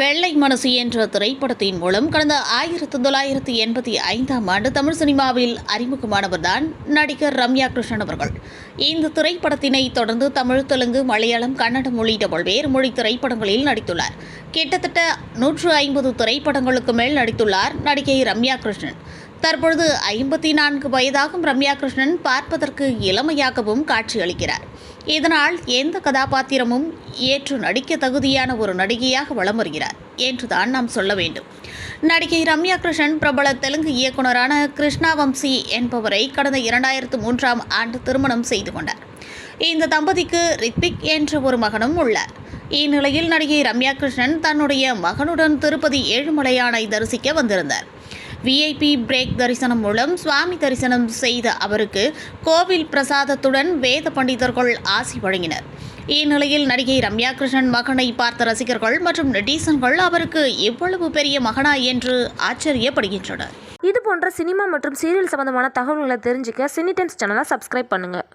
வெள்ளை மனசு என்ற திரைப்படத்தின் மூலம் கடந்த ஆயிரத்தி தொள்ளாயிரத்தி எண்பத்தி ஐந்தாம் ஆண்டு தமிழ் சினிமாவில் அறிமுகமானவர்தான் நடிகர் ரம்யா கிருஷ்ணன் அவர்கள். இந்த திரைப்படத்தினை தொடர்ந்து தமிழ் தெலுங்கு மலையாளம் கன்னடம் உள்ளிட்ட பல்வேறு மொழி திரைப்படங்களில் நடித்துள்ளார். கிட்டத்தட்ட நூற்று ஐம்பது திரைப்படங்களுக்கு மேல் நடித்துள்ளார் நடிகை ரம்யா கிருஷ்ணன். தற்பொழுது ஐம்பத்தி நான்கு வயதாகும் ரம்யா கிருஷ்ணன் பார்ப்பதற்கு இளமையாகவும் காட்சியளிக்கிறார். இதனால் எந்த கதாபாத்திரமும் ஏற்று நடிக்க தகுதியான ஒரு நடிகையாக வலம் வருகிறார் என்றுதான் நாம் சொல்ல வேண்டும். நடிகை ரம்யா கிருஷ்ணன் பிரபல தெலுங்கு இயக்குனரான கிருஷ்ணா வம்சி என்பவரை கடந்த இரண்டாயிரத்து மூன்றாம் ஆண்டு திருமணம் செய்து கொண்டார். இந்த தம்பதிக்கு ரித்விக் என்ற ஒரு மகனும் உள்ளார். இந்நிலையில் நடிகை ரம்யா கிருஷ்ணன் தன்னுடைய மகனுடன் திருப்பதி ஏழுமலையானை தரிசிக்க வந்திருந்தார். விஐபி பிரேக் தரிசனம் மூலம் சுவாமி தரிசனம் செய்த அவருக்கு கோவில் பிரசாதத்துடன் வேத பண்டிதர்கள் ஆசி வழங்கினர். இந்நிலையில் நடிகை ரம்யா கிருஷ்ணன் மகனை பார்த்த ரசிகர்கள் மற்றும் நெட்டிசன்கள் அவருக்கு எவ்வளவு பெரிய மகனா என்று ஆச்சரியப்படுகின்றனர். இது போன்ற சினிமா மற்றும் சீரியல் சம்பந்தமான தகவல்களை தெரிஞ்சுக்க சினிடென்ஸ் சேனலை சப்ஸ்கிரைப் பண்ணுங்கள்